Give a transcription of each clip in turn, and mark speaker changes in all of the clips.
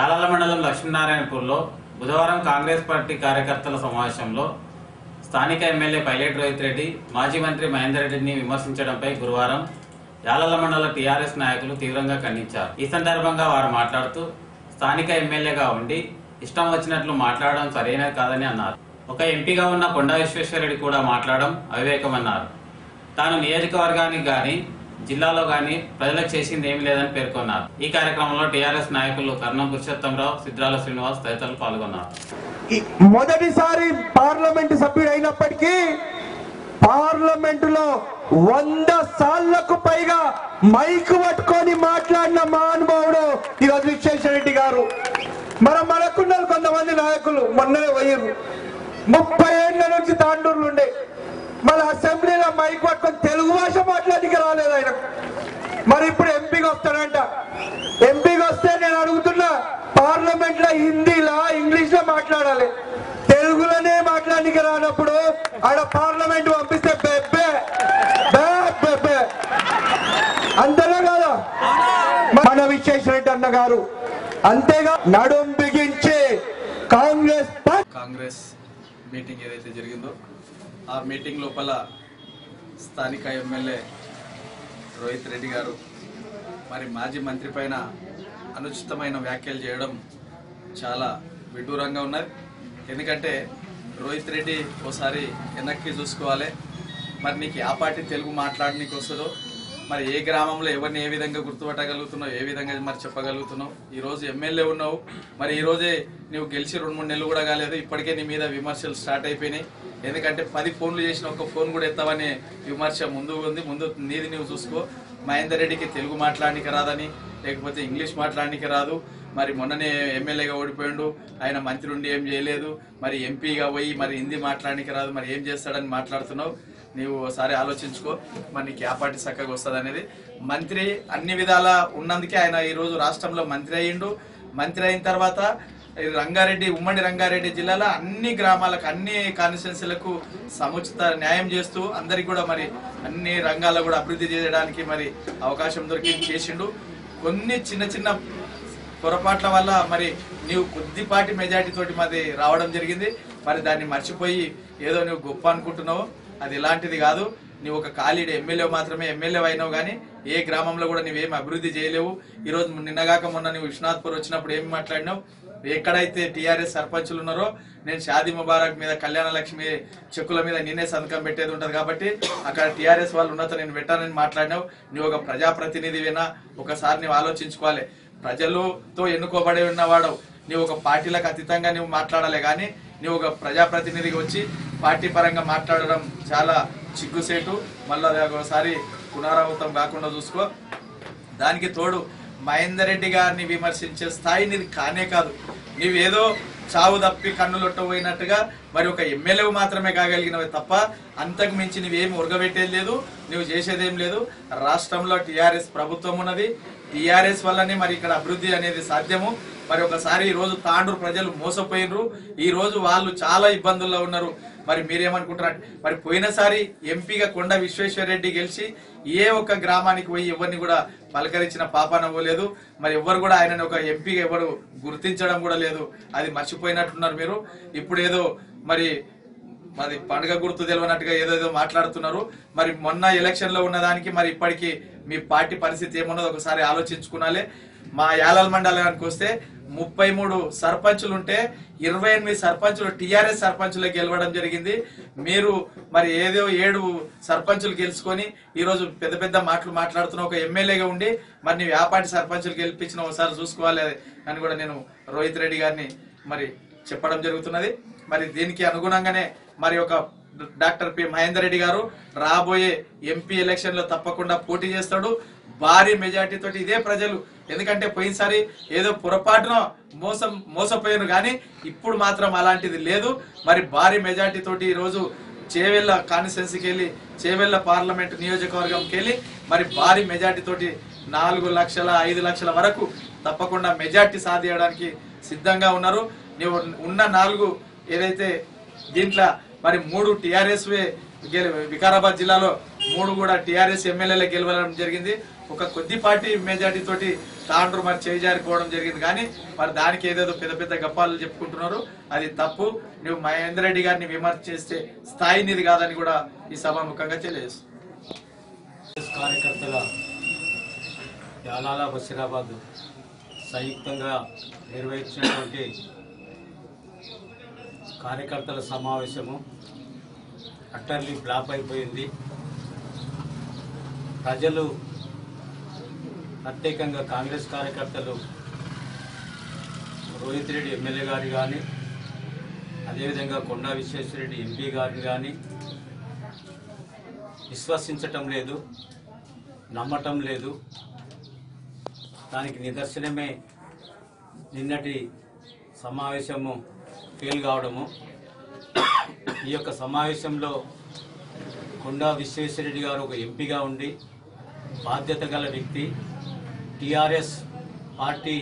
Speaker 1: యాలాల మండలం లక్ష్మీనారాయణపూర్లో బుధవారం కాంగ్రెస్ పార్టీ కార్యకర్తల సమావేశంలో స్థానిక ఎమ్మెల్యే పైలట్ రోహిత్ రెడ్డి మాజీ మంత్రి మహేందర్ రెడ్డిని విమర్శించడంపై గురువారం యాలాల మండల టీఆర్ఎస్ నాయకులు తీవ్రంగా ఖండించారు. ఈ సందర్భంగా వారు మాట్లాడుతూ స్థానిక ఎమ్మెల్యేగా ఉండి ఇష్టం వచ్చినట్లు మాట్లాడడం సరైనది కాదని అన్నారు. ఒక ఎంపీగా ఉన్న కొండ విశ్వేశ్వరరెడ్డి కూడా మాట్లాడడం అవివేకమన్నారు. తాను నియోజకవర్గానికి కానీ జిల్లాలో గాని ప్రజలకు చేసింది ఏమీ లేదని పేర్కొన్నారు. ఈ కార్యక్రమంలో టీఆర్ఎస్ నాయకులు కర్ణం పురుషోత్తంరావు సిద్రాల శ్రీనివాస్ తదితరులు పాల్గొన్నారు.
Speaker 2: మొదటిసారి పార్లమెంట్ సభ్యుడు అయినప్పటికీ పార్లమెంటులో వంద సార్లకు పైగా మైక్ పట్టుకొని మాట్లాడిన మహానుభావుడు ఈరోజు విశ్వేశ్వర రెడ్డి గారు. మన మనకున్నారు కొంతమంది నాయకులు మొన్ననే పోయారు ముప్పై ఏళ్ళ నుంచి తాండూరులు ఉండే. మన అసెంబ్లీలో మైక్ పట్టుకొని తెలుగు భాష మాట్లాడికి రాలేదు ఆయన. మరి ఇప్పుడు ఎంపీకి వస్తాడంట. ఎంపీకి వస్తే నేను అడుగుతున్నా పార్లమెంట్లో హిందీలా ఇంగ్లీష్లో మాట్లాడాలి. తెలుగులోనే మాట్లాడికి రానప్పుడు ఆడ పార్లమెంట్ పంపిస్తే బెబ్బే బెబ్బే అంతేనా కాదా? మన విశ్వేశ్వరరెడ్డి అన్న గారు అంతేగా నడుం బిగించి కాంగ్రెస్
Speaker 3: కాంగ్రెస్ మీటింగ్ ఏదైతే జరిగిందో ఆ మీటింగ్ లోపల స్థానిక ఎమ్మెల్యే రోహిత్ రెడ్డి గారు మరి మాజీ మంత్రి పైన అనుచితమైన వ్యాఖ్యలు చేయడం చాలా విడ్డూరంగా ఉన్నది. ఎందుకంటే రోహిత్ రెడ్డి ఓసారి వెనక్కి చూసుకోవాలి. మరి నీకు ఆ పార్టీ తెలుగు మాట్లాడనీకి వస్తుందో మరి ఏ గ్రామంలో ఎవరిని ఏ విధంగా గుర్తుపట్టగలుగుతున్నావు ఏ విధంగా మరి చెప్పగలుగుతున్నావు? ఈ రోజు ఎమ్మెల్యే ఉన్నావు. మరి ఈ రోజే నువ్వు గెలిచి రెండు మూడు నెలలు కూడా కాలేదు. ఇప్పటికే నీ మీద విమర్శలు స్టార్ట్ అయిపోయినాయి. ఎందుకంటే పది ఫోన్లు చేసిన ఒక ఫోన్ కూడా ఎత్తావనే విమర్శ ముందు ఉంది. ముందు నీది నువ్వు చూసుకో. మహేందర్ రెడ్డికి తెలుగు మాట్లాడడానికి రాదని లేకపోతే ఇంగ్లీష్ మాట్లాడడానికి రాదు. మరి మొన్ననే ఎమ్మెల్యేగా ఓడిపోయాడు. ఆయన మంత్రి ఉండి ఏం చేయలేదు. మరి ఎంపీగా పోయి మరి హిందీ మాట్లాడడానికి రాదు. మరి ఏం చేస్తాడని మాట్లాడుతున్నావు. నీవు ఒకసారి ఆలోచించుకో. మరి నీకు ఆ పార్టీ చక్కగా వస్తుంది అనేది. మంత్రి అన్ని విధాల ఉన్నందుకే ఆయన ఈ రోజు రాష్ట్రంలో మంత్రి అయ్యిండు. మంత్రి అయిన తర్వాత ఈ రంగారెడ్డి ఉమ్మడి రంగారెడ్డి జిల్లాలో అన్ని గ్రామాలకు అన్ని కాన్స్టిట్యున్సీలకు సముచిత న్యాయం చేస్తూ అందరికి కూడా మరి అన్ని రంగాల్లో కూడా అభివృద్ధి చేయడానికి మరి అవకాశం దొరికి చేసిండు. కొన్ని చిన్న చిన్న పొరపాట్ల వల్ల మరి నీవు కొద్దిపాటి మెజార్టీ తోటి మరి రావడం జరిగింది. మరి దాన్ని మర్చిపోయి ఏదో నువ్వు గొప్ప అనుకుంటున్నావు. అది ఇలాంటిది కాదు. నువ్వు ఒక ఖాళీ ఎమ్మెల్యే మాత్రమే ఎమ్మెల్యే అయినావు కానీ ఏ గ్రామంలో కూడా నువ్వేం అభివృద్ధి చేయలేవు. ఈ రోజు నిన్నగాక మొన్న నువ్వు విశ్వనాథ్పూర్ వచ్చినప్పుడు ఏం మాట్లాడినావు? ఎక్కడైతే టీఆర్ఎస్ సర్పంచులు ఉన్నారో నేను షాదీ ముబారక్ మీద కళ్యాణ లక్ష్మి చెక్కుల మీద నేనే సంతకం పెట్టేది ఉంటుంది కాబట్టి అక్కడ టీఆర్ఎస్ వాళ్ళు ఉన్నత నేను పెట్టానని మాట్లాడినావు. నువ్వు ఒక ప్రజాప్రతినిధివేనా? ఒకసారి నువ్వు ఆలోచించుకోవాలి. ప్రజలతో ఎన్నుకోబడి ఉన్నవాడు. నువ్వు ఒక పార్టీలకు అతీతంగా నువ్వు మాట్లాడాలి కానీ నువ్వు ఒక ప్రజాప్రతినిధిగా వచ్చి పార్టీ పరంగా మాట్లాడడం చాలా చిగ్గుసేటు. మళ్ళీ ఒకసారి పునరావృతం కాకుండా చూసుకో. దానికి తోడు మహేందర్ రెడ్డి గారిని విమర్శించే స్థాయి నీది కానే కాదు. నీవేదో చావు తప్పి కన్నులొట్ట పోయినట్టుగా మరి ఒక ఎమ్మెల్యే మాత్రమే కాగలిగినవి తప్ప అంతకు మించి నువ్వేం ఉరగబెట్టేది లేదు నువ్వు చేసేదేం లేదు. రాష్ట్రంలో టీఆర్ఎస్ ప్రభుత్వం ఉన్నది. టీఆర్ఎస్ వల్లనే మరి ఇక్కడ అభివృద్ధి అనేది సాధ్యము. మరి ఒకసారి ఈరోజు తాండ్రు తాండూరు ప్రజలు మోసపోయినరు. ఈ రోజు వాళ్ళు చాలా ఇబ్బందుల్లో ఉన్నారు. మరి మీరేమనుకుంటారు మరి పోయినసారి ఎంపీగా కొండ విశ్వేశ్వరరెడ్డి గెలిచి ఏ ఒక్క గ్రామానికి పోయి ఎవరిని కూడా పలకరించిన పాపాన పోలేదు మరి ఎవరు కూడా ఆయనని ఒక ఎంపీగా ఎవరు గుర్తించడం కూడా లేదు. అది మర్చిపోయినట్టున్నారు మీరు. ఇప్పుడు ఏదో మరి మరి పండుగ గుర్తు తెలియనట్టుగా ఏదేదో మాట్లాడుతున్నారు. మరి మొన్న ఎలక్షన్లో ఉన్నదానికి మరి ఇప్పటికీ మీ పార్టీ పరిస్థితి ఏమున్నదో ఒకసారి ఆలోచించుకున్నాలే. మా యాలల్ మండలానికి వస్తే ముప్పై మూడు సర్పంచులు ఉంటే ఇరవై ఎనిమిది సర్పంచులు టీఆర్ఎస్ సర్పంచులు గెలవడం జరిగింది. మీరు మరి ఏదో ఏడు సర్పంచులు గెలుచుకొని ఈరోజు పెద్ద పెద్ద మాటలు మాట్లాడుతున్న ఒక ఎమ్మెల్యేగా ఉండి మరి నీ వ్యాపారి సర్పంచులు గెలిపించిన ఒకసారి చూసుకోవాలి అని కూడా నేను రోహిత్ రెడ్డి గారిని మరి చెప్పడం జరుగుతున్నది. మరి దీనికి అనుగుణంగానే మరి ఒక డాక్టర్ పి మహేందర్ రెడ్డి గారు రాబోయే ఎంపీ ఎలక్షన్లో తప్పకుండా పోటీ చేస్తాడు. భారీ మెజార్టీ తోటి ఇదే ప్రజలు. ఎందుకంటే పోయినసారి ఏదో పొరపాటున మోసం మోసపోయారు కానీ ఇప్పుడు మాత్రం అలాంటిది లేదు. మరి భారీ మెజార్టీ తోటి ఈ రోజు చేవెళ్ళ కాన్స్టిట్యున్సీకి వెళ్ళి చేవెళ్ళ పార్లమెంట్ నియోజకవర్గంకి వెళ్ళి మరి భారీ మెజార్టీ తోటి నాలుగు లక్షల ఐదు లక్షల వరకు తప్పకుండా మెజార్టీ సాధించడానికి సిద్ధంగా ఉన్నారు. నువ్వు ఉన్న నాలుగు ఏదైతే దీంట్లో మరి మూడు టిఆర్ఎస్ వికారాబాద్ జిల్లాలో మూడు కూడా టీఆర్ఎస్ ఎమ్మెల్యేలు గెలవడం జరిగింది. ఒక కొద్దిపాటి మెజార్టీ తోటి తాండ్రు మరి చేజారిపోవడం జరిగింది. కానీ మరి దానికి ఏదేదో పెద్ద పెద్ద గప్పాలు చెప్పుకుంటున్నారు. అది తప్పు. నువ్వు మహేందర్ రెడ్డి గారిని విమర్శ చేస్తే స్థాయి నిధి కాదని కూడా ఈ సభాముఖంగా తెలియజేస్తుంది
Speaker 4: కార్యకర్తల యాలాల బషీరాబాద్ సంయుక్తంగా నిర్వహించినటువంటి కార్యకర్తల సమావేశము అట్టర్లీ బ్లాప్ అయిపోయింది. ప్రజలు ప్రత్యేకంగా కాంగ్రెస్ కార్యకర్తలు రోహిత్ రెడ్డి ఎమ్మెల్యే గారు కానీ అదేవిధంగా కొండా విశ్వేశ్వరరెడ్డి ఎంపీ గారిని కానీ విశ్వసించటం లేదు నమ్మటం లేదు. దానికి నిదర్శనమే నిన్నటి సమావేశము ఫెయిల్ కావడము. ఈ యొక్క సమావేశంలో కొండా విశ్వేశ్వరరెడ్డి గారు ఒక ఎంపీగా ఉండి బాధ్యత గల వ్యక్తి. టిఆర్ఎస్ పార్టీ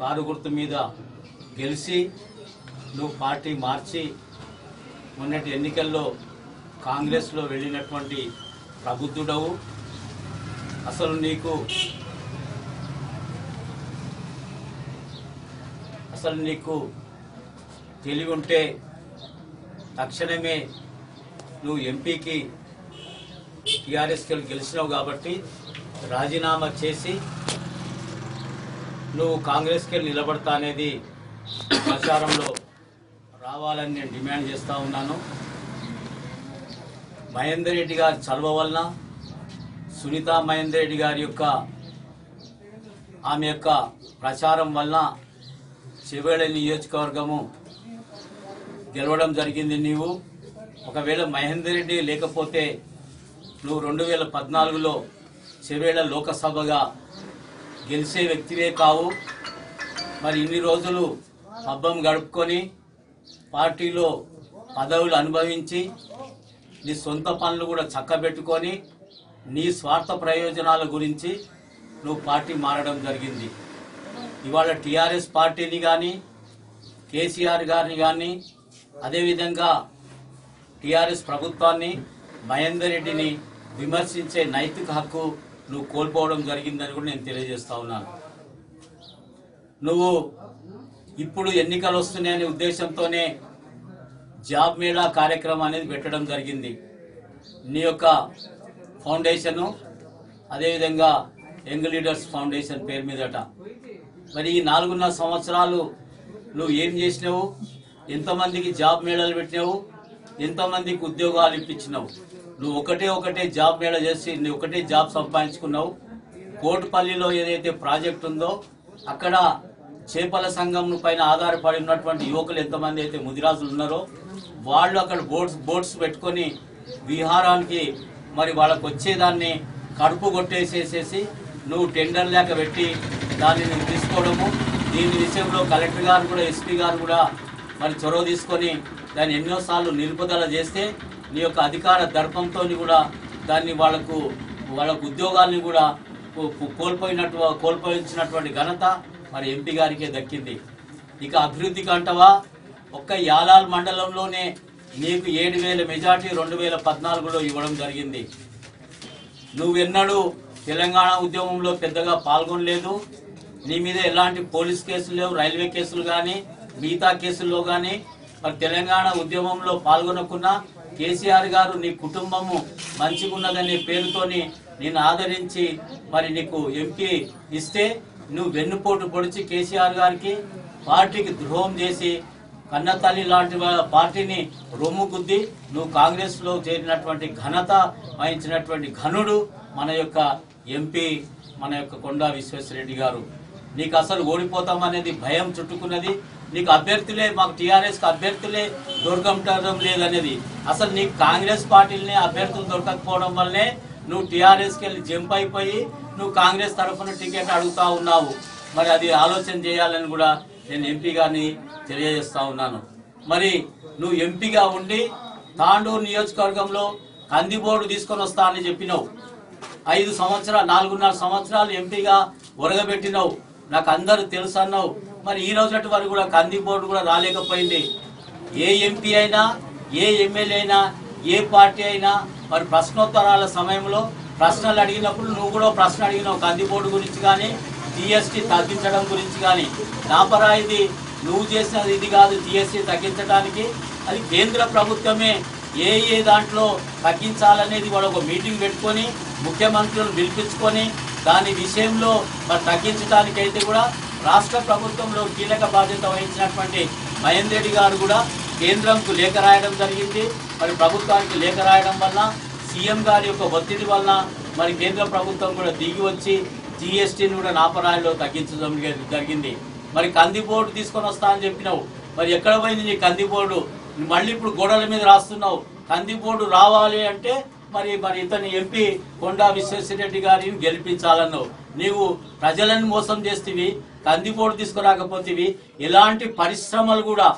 Speaker 4: కారు గుర్తు మీద గెలిచి నువ్వు పార్టీ మార్చి మొన్నటి ఎన్నికల్లో కాంగ్రెస్లో వెళ్ళినటువంటి ప్రబుద్ధుడవు. అసలు నీకు అసలు నీకు తెలివి ఉంటే తక్షణమే నువ్వు ఎంపీకి టీఆర్ఎస్కి గెలిచినావు కాబట్టి రాజీనామా చేసి నువ్వు కాంగ్రెస్కి నిలబడతా అనేది ప్రచారంలో రావాలని నేను డిమాండ్ చేస్తూ ఉన్నాను. మహేందర్ రెడ్డి గారి చలవ వలన సునీత మహేందర్ రెడ్డి గారి యొక్క ఆమె యొక్క ప్రచారం వలన చెవేళ నియోజకవర్గము గెలవడం జరిగింది నీవు. ఒకవేళ మహేందర్ రెడ్డి లేకపోతే నువ్వు రెండు వేల పద్నాలుగులో చెవేళ లోకసభగా గెలిచే వ్యక్తివే కావు. మరి ఇన్ని రోజులు పబ్బం గడుపుకొని పార్టీలో పదవులు అనుభవించి నీ సొంత పనులు కూడా చక్కబెట్టుకొని నీ స్వార్థ ప్రయోజనాల గురించి నువ్వు పార్టీ మారడం జరిగింది. ఇవాళ టీఆర్ఎస్ పార్టీని కానీ కేసీఆర్ గారిని కానీ అదేవిధంగా టీఆర్ఎస్ ప్రభుత్వాన్ని మహేందర్ రెడ్డిని విమర్శించే నైతిక హక్కు నువ్వు కోల్పోవడం జరిగిందని కూడా నేను తెలియజేస్తా ఉన్నాను నువ్వు ఇప్పుడు ఎన్నికలు వస్తున్నాయనే ఉద్దేశంతోనే జాబ్ మేళా కార్యక్రమం అనేది పెట్టడం జరిగింది. నీ యొక్క ఫౌండేషను అదేవిధంగా యంగ్ లీడర్స్ ఫౌండేషన్ పేరు మీదట. మరి ఈ నాలుగున్నర సంవత్సరాలు నువ్వు ఏం చేసినావు? ఎంతమందికి జాబ్ మేళాలు పెట్టినావు? ఎంతమందికి ఉద్యోగాలు ఇప్పించినావు? నువ్వు ఒకటే ఒకటే జాబ్ మేళ చేసి నువ్వు ఒకటే జాబ్ సంపాదించుకున్నావు. కోటిపల్లిలో ఏదైతే ప్రాజెక్ట్ ఉందో అక్కడ చేపల సంఘం పైన ఆధారపడి ఉన్నటువంటి యువకులు ఎంతమంది అయితే ముదిరాజులు ఉన్నారో వాళ్ళు అక్కడ బోట్స్ బోట్స్ పెట్టుకొని విహారానికి మరి వాళ్ళకు వచ్చేదాన్ని కడుపు కొట్టేసేసేసి నువ్వు టెండర్ లేక పెట్టి దాన్ని నువ్వు తీసుకోవడము. దీని విషయంలో కలెక్టర్ గారు కూడా ఎస్పీ గారు కూడా మరి చొరవ తీసుకొని దాన్ని ఎన్నోసార్లు నిలుపుదల చేస్తే నీ యొక్క అధికార దర్పంతో కూడా దాన్ని వాళ్ళకు వాళ్ళకు ఉద్యోగాల్ని కూడా కో- కోల్పోయినట్టు కోల్పోయించినటువంటి ఘనత మరి ఎంపీ గారికే దక్కింది. ఇక అభివృద్ధి కంటవా ఒక్క యాలాల్ మండలంలోనే నీకు ఏడు వేల మెజార్టీ రెండు వేల పద్నాలుగులో ఇవ్వడం జరిగింది. నువ్వెన్నడూ తెలంగాణ ఉద్యమంలో పెద్దగా పాల్గొనలేదు. నీ మీద ఎలాంటి పోలీస్ కేసులు లేవు రైల్వే కేసులు కానీ మిగతా కేసుల్లో కానీ మరి తెలంగాణ ఉద్యమంలో పాల్గొనకున్నా కేసీఆర్ గారు నీ కుటుంబము మంచిగున్నదనే పేరుతోని నేను ఆదరించి మరి నీకు ఎంపీ ఇస్తే నువ్వు వెన్నుపోటు పొడిచి కేసీఆర్ గారికి పార్టీకి ద్రోహం చేసి కన్నతల్లి లాంటి పార్టీని రొమ్ము గుద్ది నువ్వు కాంగ్రెస్లో చేరినటువంటి ఘనత వహించినటువంటి ఘనుడు మన యొక్క ఎంపీ మన యొక్క కొండా విశ్వేశ్వరరెడ్డి గారు. నీకు అసలు ఓడిపోతామనేది భయం చుట్టుకున్నది. నీకు అభ్యర్థులే మాకు టీఆర్ఎస్కి అభ్యర్థులే దొరకటం లేదనేది. అసలు నీకు కాంగ్రెస్ పార్టీలనే అభ్యర్థులు దొరకకపోవడం వల్లనే నువ్వు టీఆర్ఎస్కి వెళ్ళి జంప్ అయిపోయి నువ్వు కాంగ్రెస్ తరఫున టికెట్ అడుగుతా ఉన్నావు. మరి అది ఆలోచన చేయాలని కూడా నేను ఎంపీ గారిని తెలియజేస్తా ఉన్నాను. మరి నువ్వు ఎంపీగా ఉండి తాండూరు నియోజకవర్గంలో కందిబోర్డు తీసుకొని వస్తా అని చెప్పినావు. ఐదు సంవత్సరాలు నాలుగున్నర సంవత్సరాలు ఎంపీగా ఒరగబెట్టినావు. నాకు అందరూ తెలుసు అన్నావు మరి ఈ రోజు వరకు కూడా కంది బోర్డు కూడా రాలేకపోయింది. ఏ ఎంపీ అయినా ఏ ఎమ్మెల్యే అయినా ఏ పార్టీ అయినా మరి ప్రశ్నోత్తరాల సమయంలో ప్రశ్నలు అడిగినప్పుడు నువ్వు కూడా ప్రశ్న అడిగినావు కంది బోర్డు గురించి కానీ జిఎస్టీ తగ్గించడం గురించి కానీ. నాపరా ఇది నువ్వు చేసినది ఇది కాదు జిఎస్టీ తగ్గించడానికి. అది కేంద్ర ప్రభుత్వమే ఏ ఏ దాంట్లో తగ్గించాలనేది కూడా ఒక మీటింగ్ పెట్టుకొని ముఖ్యమంత్రులను పిలిపించుకొని దాని విషయంలో మరి తగ్గించడానికైతే కూడా రాష్ట్ర ప్రభుత్వంలో కీలక బాధ్యత వహించినటువంటి మహేందర్ రెడ్డి గారు కూడా కేంద్రంకు లేఖ రాయడం జరిగింది. మరి ప్రభుత్వానికి లేఖ రాయడం వల్ల సీఎం గారి యొక్క ఒత్తిడి వల్ల మరి కేంద్ర ప్రభుత్వం కూడా దిగి వచ్చి జిఎస్టీని కూడా నాపరాయిలో తగ్గించడం జరిగింది. మరి కంది బోర్డు తీసుకొని వస్తా అని చెప్పినావు. మరి ఎక్కడ పోయింది నీ కంది బోర్డు మళ్ళీ ఇప్పుడు గోడల మీద రాస్తున్నావు. కంది బోర్డు రావాలి అంటే మరి మరి ఇతని ఎంపీ కొండా విశ్వేశ్వరరెడ్డి గారిని గెలిపించాలన్నావు నీవు ప్రజలను మోసం చేస్తేవి కందిపోటు తీసుకురాకపోతేవి ఎలాంటి పరిశ్రమలు కూడా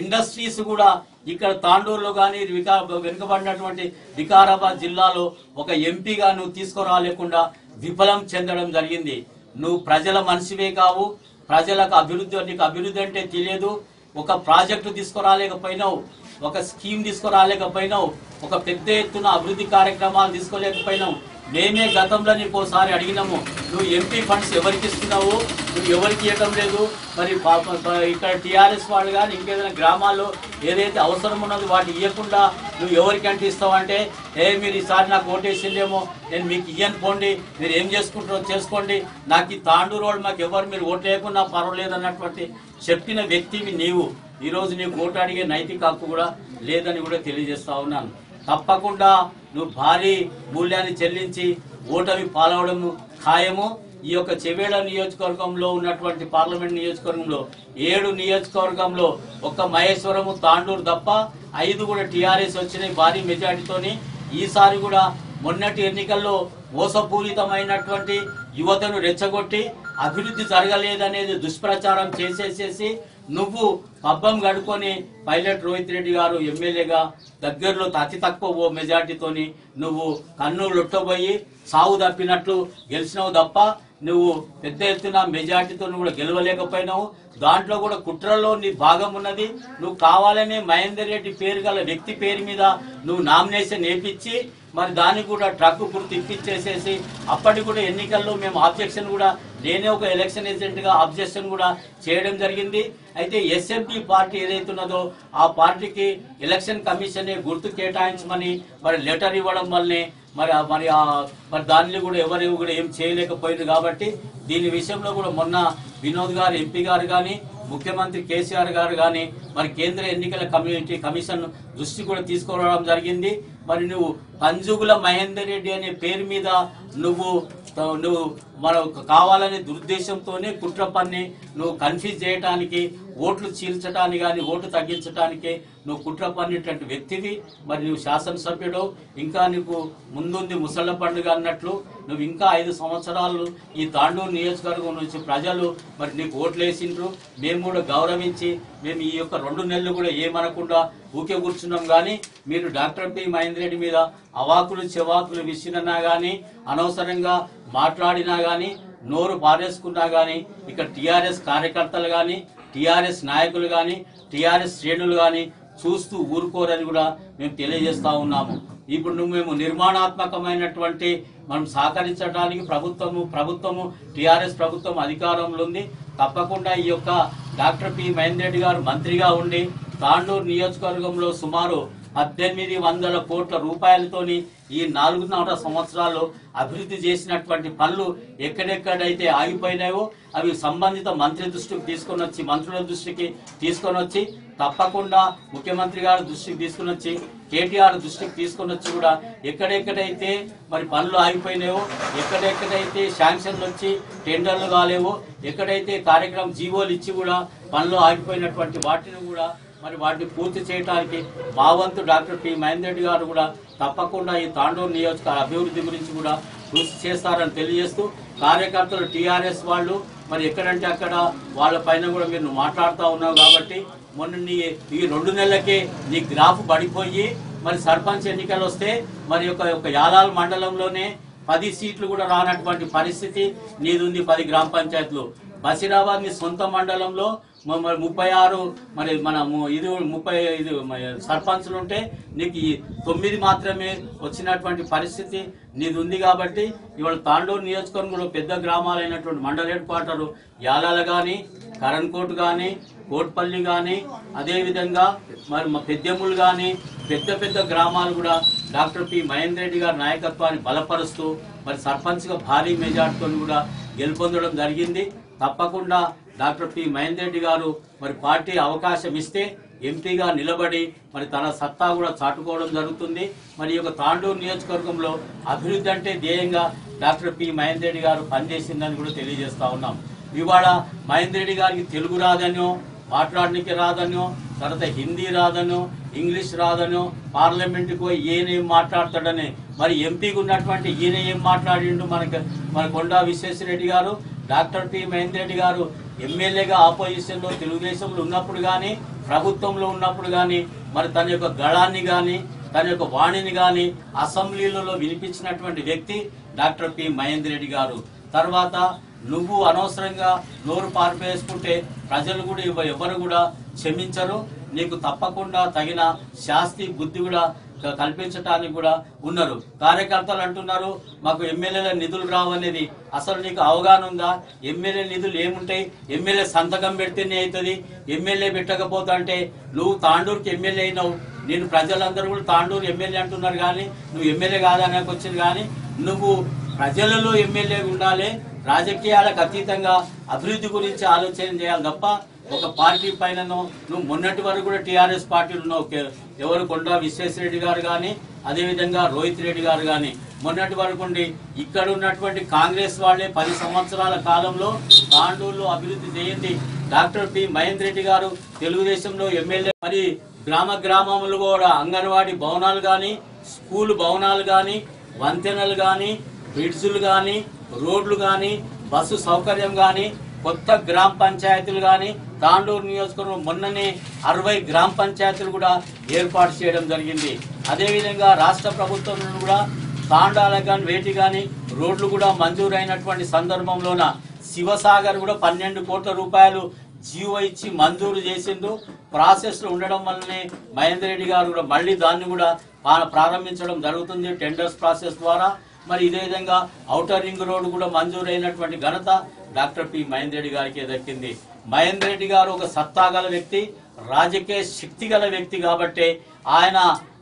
Speaker 4: ఇండస్ట్రీస్ కూడా ఇక్కడ తాండూరులో కానీ వికా వెనుకబడినటువంటి వికారాబాద్ జిల్లాలో ఒక ఎంపీగా నువ్వు తీసుకురాలేకుండా విఫలం చెందడం జరిగింది. నువ్వు ప్రజల మనిషివే కావు ప్రజలకు అభివృద్ధి నీకు అభివృద్ధి అంటే తెలియదు ఒక ప్రాజెక్టు తీసుకురాలేకపోయినావు. ఒక స్కీమ్ తీసుకురాలేకపోయినావు ఒక పెద్ద ఎత్తున అభివృద్ధి కార్యక్రమాలు తీసుకోలేకపోయినావు. మేమే గతంలో నీకు ఒకసారి అడిగినాము నువ్వు ఎంపీ ఫండ్స్ ఎవరికి ఇస్తున్నావు? నువ్వు ఎవరికి ఇవ్వటం లేదు? మరి ఇక్కడ టీఆర్ఎస్ వాళ్ళు కానీ ఇంకేదైనా గ్రామాల్లో ఏదైతే అవసరం ఉన్నదో వాటి ఇవ్వకుండా నువ్వు ఎవరికి అంటే అంటే ఏ మీరు ఈసారి నాకు ఓటేసిందేమో నేను మీకు ఇయ్యను పోండి మీరు ఏం చేసుకుంటారో చేసుకోండి నాకు ఈ తాండూరు వాళ్ళు మాకు ఎవరు మీరు ఓటు లేకున్నా పర్వాలేదు అన్నటువంటి చెప్పిన వ్యక్తివి నీవు. ఈరోజు నీకు ఓటు అడిగే నైతిక హక్కు కూడా లేదని కూడా తెలియజేస్తా ఉన్నాను. తప్పకుండా నువ్వు భారీ మూల్యాన్ని చెల్లించి ఓటమి పాలవడం ఖాయము. ఈ యొక్క చెవేళ నియోజకవర్గంలో ఉన్నటువంటి పార్లమెంట్ నియోజకవర్గంలో ఏడు నియోజకవర్గంలో ఒక్క మహేశ్వరము తాండూరు తప్ప ఐదు కూడా టీఆర్ఎస్ వచ్చినాయి భారీ మెజార్టీతోని. ఈసారి కూడా మొన్నటి ఎన్నికల్లో మోసపూరితమైనటువంటి యువతను రెచ్చగొట్టి అభివృద్ధి జరగలేదనేది దుష్ప్రచారం చేసేసేసి నువ్వు పబ్బం గడుకొని పైలట్ రోహిత్ రెడ్డి గారు ఎమ్మెల్యేగా దగ్గరలో అతి తక్కువ ఓ మెజార్టీతోని నువ్వు కన్ను లొట్టబోయి సాగు తప్పినట్లు గెలిచినావు తప్ప నువ్వు పెద్ద ఎత్తున మెజార్టీతో కూడా గెలవలేకపోయినావు. దాంట్లో కూడా కుట్రలో నీ భాగం ఉన్నది. నువ్వు కావాలనే మహేందర్ రెడ్డి పేరు గల వ్యక్తి పేరు మీద నువ్వు నామినేషన్ వేపించి మరి దాన్ని కూడా ట్రక్ గుర్తు ఇప్పించేసేసి అప్పటికి కూడా ఎన్నికల్లో మేము ఆబ్జెక్షన్ కూడా నేనే ఒక ఎలక్షన్ ఏజెంట్గా అబ్జెక్షన్ ఆబ్జెక్షన్ కూడా చేయడం జరిగింది. అయితే ఎస్ఎంపీ పార్టీ ఏదైతున్నదో ఆ పార్టీకి ఎలక్షన్ కమిషనే గుర్తు కేటాయించమని మరి లెటర్ ఇవ్వడం వల్లనే మరి మరి మరి దానిని కూడా ఎవరు కూడా ఏం చేయలేకపోయింది కాబట్టి దీని విషయంలో కూడా మొన్న వినోద్ గారు ఎంపీ గారు కానీ ముఖ్యమంత్రి కేసీఆర్ గారు కానీ మరి కేంద్ర ఎన్నికల కమ్యూనిటీ కమిషన్ దృష్టి కూడా తీసుకురావడం జరిగింది. మరి నువ్వు పంజుగుల మహేందర్ రెడ్డి అనే పేరు మీద నువ్వు నువ్వు మనకు కావాలనే దురుద్దేశంతోనే కుట్ర పన్ని నువ్వు కన్ఫ్యూజ్ చేయడానికి ఓట్లు చీల్చడానికి కానీ ఓటు తగ్గించడానికి నువ్వు కుట్ర పన్నిటువంటి వ్యక్తివి. మరి నువ్వు శాసనసభ్యుడు ఇంకా నీకు ముందుంది ముసళ్ళ పండుగ అన్నట్లు నువ్వు ఇంకా ఐదు సంవత్సరాలు ఈ తాండూరు నియోజకవర్గం నుంచి ప్రజలు మరి నీకు ఓట్లు వేసిండ్రు మేము కూడా గౌరవించి మేము ఈ యొక్క రెండు నెలలు కూడా ఏమనకుండా ఊకే కూర్చున్నాం కానీ మీరు డాక్టర్ పి మహేందర్ రెడ్డి మీద అవాకులు చెవాకులు విసిరినా కానీ అనవసరంగా మాట్లాడినా కానీ నోరు పారేసుకున్నా కానీ ఇక్కడ టిఆర్ఎస్ కార్యకర్తలు కానీ టిఆర్ఎస్ నాయకులు కానీ టిఆర్ఎస్ శ్రేణులు కానీ చూస్తూ ఊరుకోరని కూడా మేము తెలియజేస్తా ఉన్నాము. ఇప్పుడు నువ్వు మేము నిర్మాణాత్మకమైనటువంటి మనం సహకరించడానికి ప్రభుత్వము ప్రభుత్వము టిఆర్ఎస్ ప్రభుత్వం అధికారంలో ఉంది. తప్పకుండా ఈ యొక్క డాక్టర్ పి మహేందర్ రెడ్డి గారు మంత్రిగా ఉండి తాండూరు నియోజకవర్గంలో సుమారు పద్దెనిమిది వందల కోట్ల రూపాయలతోని ఈ నాలుగున్నర సంవత్సరాల్లో అభివృద్ధి చేసినటువంటి పనులు ఎక్కడెక్కడైతే ఆగిపోయినాయో అవి సంబంధిత మంత్రి దృష్టికి తీసుకొని వచ్చి మంత్రుల దృష్టికి తీసుకొని వచ్చి తప్పకుండా ముఖ్యమంత్రి గారి దృష్టికి తీసుకొని వచ్చి కేటీఆర్ దృష్టికి తీసుకొని వచ్చి కూడా ఎక్కడెక్కడైతే మరి పనులు ఆగిపోయినాయో ఎక్కడెక్కడైతే శాంక్షన్లు వచ్చి టెండర్లు కాలేవో ఎక్కడైతే కార్యక్రమం జీవోలు ఇచ్చి కూడా పనులు ఆగిపోయినటువంటి వాటిని కూడా మరి వాటిని పూర్తి చేయడానికి భావంతు డాక్టర్ పి. మహేందర్ రెడ్డి గారు కూడా తప్పకుండా ఈ తాండూరు నియోజక అభివృద్ధి గురించి కూడా కృషి చేస్తారని తెలియజేస్తూ కార్యకర్తలు టీఆర్ఎస్ వాళ్ళు మరి ఎక్కడంటే అక్కడ వాళ్ళ పైన కూడా మీరు మాట్లాడుతూ ఉన్నావు కాబట్టి మొన్న నీ ఈ రెండు నెలలకే నీ గ్రాఫ్ పడిపోయి మరి సర్పంచ్ ఎన్నికలు వస్తే మరి ఒక యొక్క యాలాల్ మండలంలోనే పది సీట్లు కూడా రానటువంటి పరిస్థితి. నీది ఉంది పది గ్రామ పంచాయతీలు. బసిరాబాద్ నీ సొంత మండలంలో ముప్పై ఆరు మరి మన ఇది ముప్పై ఐదు సర్పంచ్లు సర్పంచులు ఉంటే నీకు ఈ తొమ్మిది మాత్రమే వచ్చినటువంటి పరిస్థితి నీది ఉంది కాబట్టి ఇవాళ తాండూరు నియోజకవర్గంలో పెద్ద గ్రామాలైనటువంటి మండల హెడ్ క్వార్టర్ యాలాల కానీ కరణ్కోట్ కానీ కోట్పల్లి కానీ అదేవిధంగా మరి మా పెద్దెమ్ములు కానీ పెద్ద పెద్ద గ్రామాలు కూడా డాక్టర్ పి మహేందర్ రెడ్డి గారి నాయకత్వాన్ని బలపరుస్తూ మరి సర్పంచ్గా భారీ మెజార్టీతో కూడా గెలుపొందడం జరిగింది. తప్పకుండా డాక్టర్ పి. మహేందర్ రెడ్డి గారు మరి పార్టీ అవకాశం ఇస్తే ఎంపీగా నిలబడి మరి తన సత్తా కూడా చాటుకోవడం జరుగుతుంది. మరి ఈ యొక్క తాండూరు నియోజకవర్గంలో అభివృద్ధి అంటే ధ్యేయంగా డాక్టర్ పి. మహేందర్ రెడ్డి గారు పనిచేసిందని కూడా తెలియజేస్తా ఉన్నాం. ఇవాళ మహేందర్ రెడ్డి గారికి తెలుగు రాదనో మాట్లాడడానికి రాదనో తర్వాత హిందీ రాదనో ఇంగ్లీష్ రాదనో పార్లమెంట్కి పోయి ఈయన ఏం మాట్లాడతాడని మరి ఎంపీకి ఉన్నటువంటి ఈయన ఏం మాట్లాడిండు మనకి మన కొండా విశ్వేశ్వరరెడ్డి గారు డాక్టర్ పి మహేందర్ రెడ్డి గారు ఎమ్మెల్యేగా ఆపోజిషన్లో తెలుగుదేశంలో ఉన్నప్పుడు కానీ ప్రభుత్వంలో ఉన్నప్పుడు కానీ మరి తన యొక్క గళాన్ని కానీ తన యొక్క వాణిని కానీ అసెంబ్లీలలో వినిపించినటువంటి వ్యక్తి డాక్టర్ పి మహేందర్ రెడ్డి గారు. తర్వాత నువ్వు అనవసరంగా నోరు పారిపేసుకుంటే ప్రజలు కూడా ఎవరు కూడా క్షమించరు. నీకు తప్పకుండా తగిన శాస్తి బుద్ధి కూడా కల్పించడానికి కూడా ఉన్నారు. కార్యకర్తలు అంటున్నారు మాకు ఎమ్మెల్యేల నిధులు రావనేది. అసలు నీకు అవగాహన ఉందా? ఎమ్మెల్యే నిధులు ఏముంటాయి ఎమ్మెల్యే సంతకం పెడితేనే అవుతుంది. ఎమ్మెల్యే పెట్టకపోతా అంటే నువ్వు తాండూరుకి ఎమ్మెల్యే అయినావు. నేను ప్రజలందరూ కూడా తాండూరు ఎమ్మెల్యే అంటున్నారు కానీ నువ్వు ఎమ్మెల్యే కాదనకు వచ్చింది కానీ నువ్వు ప్రజలలో ఎమ్మెల్యే ఉండాలి. రాజకీయాలకు అతీతంగా అభివృద్ధి గురించి ఆలోచన చేయాలి తప్ప ఒక పార్టీ పైన నువ్వు మొన్నటి వరకు కూడా టీఆర్ఎస్ పార్టీలు ఉన్నావు. కే- ఎవరు కొండా విశ్వేశ్వరరెడ్డి గారు కానీ అదేవిధంగా రోహిత్ రెడ్డి గారు కానీ మొన్నటి వరకు ఇక్కడ ఉన్నటువంటి కాంగ్రెస్ వాళ్ళే పది సంవత్సరాల కాలంలో తాండూరులో అభివృద్ధి చేయండి డాక్టర్ పి. మహేందర్ రెడ్డి గారు తెలుగుదేశంలో ఎమ్మెల్యే మరి గ్రామ గ్రామంలో కూడా అంగన్వాడీ భవనాలు కానీ స్కూల్ భవనాలు కానీ వంతెనలు కానీ బ్రిడ్జులు కానీ రోడ్లు కానీ బస్సు సౌకర్యం కానీ కొత్త గ్రామ పంచాయతీలు కానీ తాండూరు నియోజకవర్గం మొన్ననే అరవై గ్రామ పంచాయతీలు కూడా ఏర్పాటు చేయడం జరిగింది. అదేవిధంగా రాష్ట్ర ప్రభుత్వం నుండి కూడా తాండాలకు కానీ వేటి కానీ రోడ్లు కూడా మంజూరైనటువంటి సందర్భంలోన శివసాగర్ కూడా పన్నెండు కోట్ల రూపాయలు జీవో ఇచ్చి మంజూరు చేసిండు. ప్రాసెస్లు ఉండడం వల్లనే మహేందర్ రెడ్డి గారు కూడా మళ్ళీ దాన్ని కూడా పా- ప్రారంభించడం జరుగుతుంది టెండర్స్ ప్రాసెస్ ద్వారా. మరి ఇదే విధంగా ఔటర్ రింగ్ రోడ్డు కూడా మంజూరైనటువంటి ఘనత డాక్టర్ పి మహేందర్ రెడ్డి గారికి దక్కింది. మహేందర్ రెడ్డి గారు ఒక సత్తా గల వ్యక్తి రాజకీయ శక్తి గల వ్యక్తి కాబట్టి ఆయన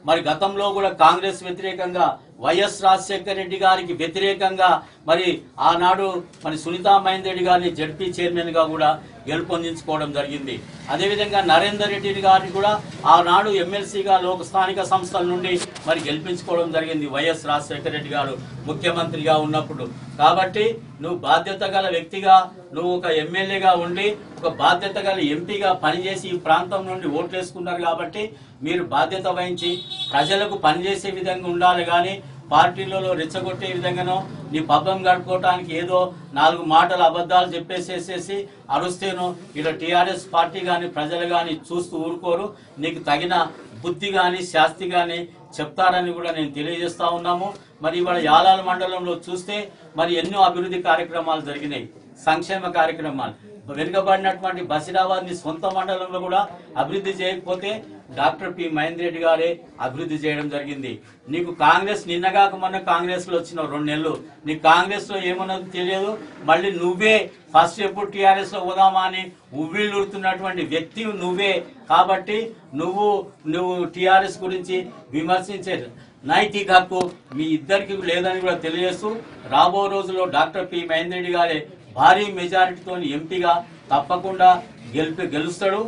Speaker 4: మరి గతంలో కూడా కాంగ్రెస్ వ్యతిరేకంగా వైఎస్ రాజశేఖర రెడ్డి గారికి వ్యతిరేకంగా మరి ఆనాడు మరి సునీతా మహేందర్ రెడ్డి గారిని జడ్పీ చైర్మన్గా కూడా గెలుపొందించుకోవడం జరిగింది. అదేవిధంగా నరేందర్ రెడ్డి గారిని కూడా ఆనాడు ఎమ్మెల్సీగా లోక స్థానిక సంస్థల నుండి మరి గెలిపించుకోవడం జరిగింది వైఎస్ రాజశేఖర రెడ్డి గారు ముఖ్యమంత్రిగా ఉన్నప్పుడు. కాబట్టి నువ్వు బాధ్యత గల వ్యక్తిగా నువ్వు ఒక ఎమ్మెల్యేగా ఉండి ఒక బాధ్యత గల ఎంపీగా పనిచేసి ఈ ప్రాంతం నుండి ఓట్లు వేసుకున్నారు కాబట్టి మీరు బాధ్యత వహించి ప్రజలకు పనిచేసే విధంగా ఉండాలి. కానీ పార్టీలలో రెచ్చగొట్టే విధంగానో నీ పబ్బం గడుపుకోవటానికి ఏదో నాలుగు మాటలు అబద్ధాలు చెప్పేసేసేసి అరుస్తేనో ఇలా టీఆర్ఎస్ పార్టీ కానీ ప్రజలు కానీ చూస్తూ ఊరుకోరు. నీకు తగిన బుద్ధి కానీ శాస్తి కానీ చెప్తారని కూడా నేను తెలియజేస్తా ఉన్నాము. మరి ఇవాళ యాలాల మండలంలో చూస్తే మరి ఎన్నో అభివృద్ధి కార్యక్రమాలు జరిగినాయి. సంక్షేమ కార్యక్రమాలు. వెనుకబడినటువంటి బసిరాబాద్ని సొంత మండలంలో కూడా అభివృద్ధి చేయకపోతే డాక్టర్ పి మహేందర్ రెడ్డి గారే అభివృద్ధి చేయడం జరిగింది. నీకు కాంగ్రెస్ నిన్నగాక మొన్న కాంగ్రెస్లో వచ్చిన రెండు నెలలు. నీకు కాంగ్రెస్లో ఏమన్నది తెలియదు. మళ్ళీ నువ్వే ఫస్ట్ ఎప్పుడు టిఆర్ఎస్లో పోదామా అని ఉవ్విళ్ళుతున్నటువంటి వ్యక్తి నువ్వే. కాబట్టి నువ్వు నువ్వు టిఆర్ఎస్ గురించి విమర్శించే నైతిక హక్కు మీ ఇద్దరికి లేదని కూడా తెలియజేస్తూ రాబో రోజుల్లో డాక్టర్ పి మహేందర్ రెడ్డి గారే భారీ మెజారిటీతో ఎంపీగా తప్పకుండా గెలిపి గెలుస్తాడు.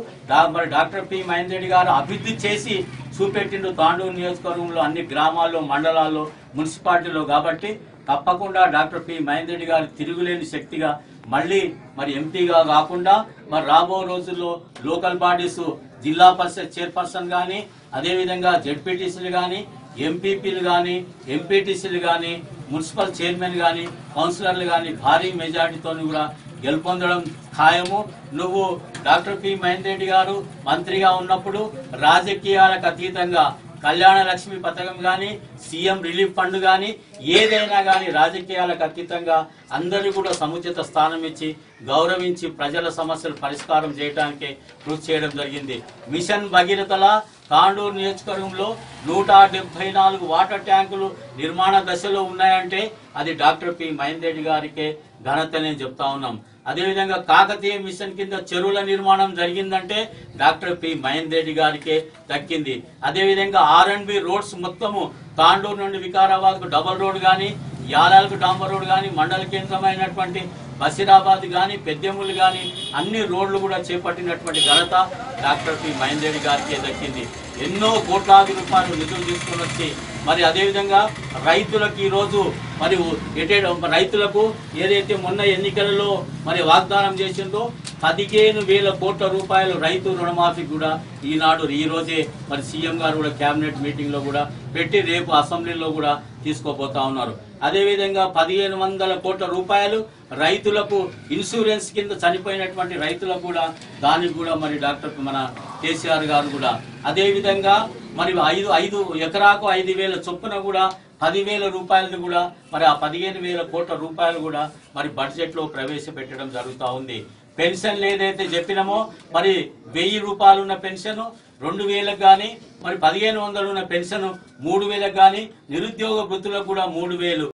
Speaker 4: మరి డాక్టర్ పి మహేందర్ రెడ్డి గారు అభివృద్ధి చేసి చూపెట్టిండు తాండూరు నియోజకవర్గంలో అన్ని గ్రామాల్లో మండలాల్లో మున్సిపాలిటీలో కాబట్టి తప్పకుండా డాక్టర్ పి మహేందర్ రెడ్డి గారు తిరుగులేని శక్తిగా మళ్ళీ మరి ఎంపీగా కాకుండా మరి రాబో రోజుల్లో లోకల్ బాడీస్ జిల్లా పరిషత్ చైర్పర్సన్ కానీ అదేవిధంగా జడ్పీటీసీలు కానీ ఎంపీపీలు కానీ ఎంపీటీసీలు కానీ మున్సిపల్ చైర్మన్ కానీ కౌన్సిలర్లు కానీ భారీ మెజార్టీతో కూడా గెలుపొందడం ఖాయము. నువ్వు డాక్టర్ పి మహేందర్ రెడ్డి గారు మంత్రిగా ఉన్నప్పుడు రాజకీయాలకు అతీతంగా కళ్యాణ లక్ష్మి పథకం కానీ సీఎం రిలీఫ్ ఫండ్ కానీ ఏదైనా కానీ రాజకీయాలకు అతీతంగా అందరూ కూడా సముచిత స్థానం ఇచ్చి గౌరవించి ప్రజల సమస్యలు పరిష్కారం చేయడానికి కృషి చేయడం జరిగింది. మిషన్ భగీరథల తాండూరు నియోజకవర్గంలో నూట డెబ్బై నాలుగు వాటర్ ట్యాంకులు నిర్మాణ దశలో ఉన్నాయంటే అది డాక్టర్ పి. మహేందరెడ్డి గారికే ఘనతనే చెప్తా ఉన్నాం. అదేవిధంగా కాకతీయ మిషన్ కింద చెరువుల నిర్మాణం జరిగిందంటే డాక్టర్ పి. మహేందరెడ్డి గారికే దక్కింది. అదేవిధంగా ఆర్ అండ్ బి రోడ్స్ మొత్తము తాండూరు నుండి వికారాబాద్కు డబల్ రోడ్ కానీ యాలాలకు డాంబర్ రోడ్ కానీ మండల కేంద్రమైనటువంటి బసిరాబాద్ కానీ పెద్దెములు కానీ అన్ని రోడ్లు కూడా చేపట్టినటువంటి ఘనత డాక్టర్ పి. మహేందర్ గారికే దక్కింది. ఎన్నో కోట్లాది రూపాయలు నిధులు తీసుకొని వచ్చి మరి అదేవిధంగా రైతులకు ఈరోజు మరి ఎటే రైతులకు ఏదైతే మొన్న ఎన్నికలలో మరి వాగ్దానం చేసిందో పదిహేను వేల కోట్ల రూపాయలు రైతు రుణమాఫీ కూడా ఈనాడు ఈరోజే మరి సీఎం గారు కూడా క్యాబినెట్ మీటింగ్లో కూడా పెట్టి రేపు అసెంబ్లీలో కూడా తీసుకోబోతా ఉన్నారు. అదేవిధంగా పదిహేను వందల కోట్ల రూపాయలు రైతులకు ఇన్సూరెన్స్ కింద చనిపోయినటువంటి రైతులకు కూడా దానికి కూడా మరి డాక్టర్ మన కేసీఆర్ గారు కూడా. అదేవిధంగా మరి ఐదు ఐదు ఎకరాకు ఐదు వేల చొప్పున కూడా పదివేల రూపాయలు కూడా మరి ఆ పదిహేను వేల కోట్ల రూపాయలు కూడా మరి బడ్జెట్లో ప్రవేశపెట్టడం జరుగుతూ ఉంది. పెన్షన్లు ఏదైతే చెప్పినామో మరి వెయ్యి రూపాయలు ఉన్న పెన్షన్ రెండు వేలకు కానీ మరి పదిహేను వందలు ఉన్న పెన్షన్ మూడు వేలకు కానీ నిరుద్యోగ వృత్తులకు కూడా మూడు వేలు.